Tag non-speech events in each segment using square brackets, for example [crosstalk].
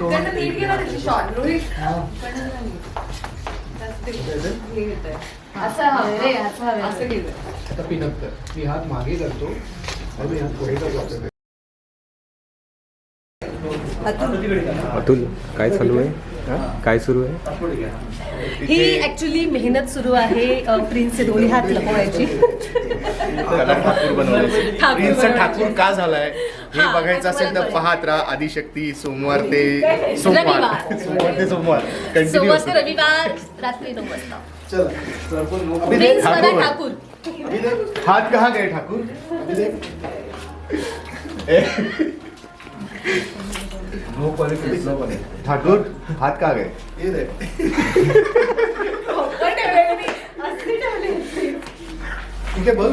त्यांना नीट घे ना त्याची शॉट रोहित असं हवं रे असं हवं असं गेलं आता पिनअप कर मी हात मागे करतो आणि मी हात पुढे करतो अतुल काय चालू आहे? हा? काय सुरू आहे? ही ऍक्च्युली मेहनत सुरू आहे अ, प्रिन्सचे दोन्ही हात लपवायची. त्याला ठाकूर बनवलं ठाकूर प्रिन्स बनवायचे. ठाकूर का झालाय? हे बघायचं असेल तर. पाहत राहा. आदिशक्ती सोमवार ते [laughs] सोमवार. सोमवार ते सोमवार. कंटिन्यू सोमवार ते रविवार रात्री नऊ वाजता. मला ठाकूर. हात कहा गए ठाकूर? ए, ठाकूर हात का गए? ठीक आहे बघ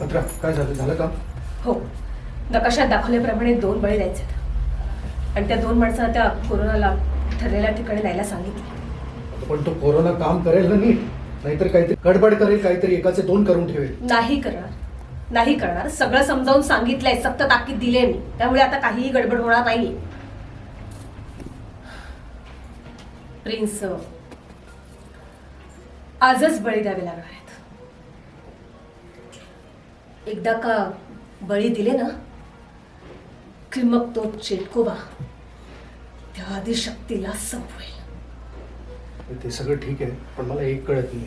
पत्रा काय झालं? झालं का? हो. नकाशात दाखवल्याप्रमाणे दोन बळी द्यायचे आणि त्या दोन माणसांना त्या कोरोनाला ठरलेल्या ठिकाणी न्यायला सांगितलं. पण तो कोरोना काम करेल ना नीट? नाहीतर काहीतरी गडबड करेल काहीतरी एकाचे दोन करून ठेवेल. नाही करणार. नाही करणार. सगळं समजावून सांगितलंय. सक्त ताकीद दिले मी. त्यामुळे आता काहीही गडबड होणार नाही प्रिन्स आजच बळी द्यावे लागणार एकदा का बळी दिले ना की मग तो चेटकोबा त्या आदिशक्तीला संपवेल. ते सगळं ठीक आहे पण मला एक कळत नाही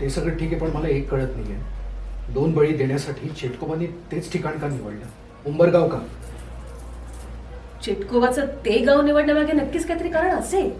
ते सगळं ठीक आहे पण मला एक कळत नाही आहे दोन बळी देण्यासाठी चेटकोबांनी तेच ठिकाण का निवडलं? उंबरगाव का? चेटकोबाचं ते गाव निवडण्यामागे नक्कीच काहीतरी कारण असेल.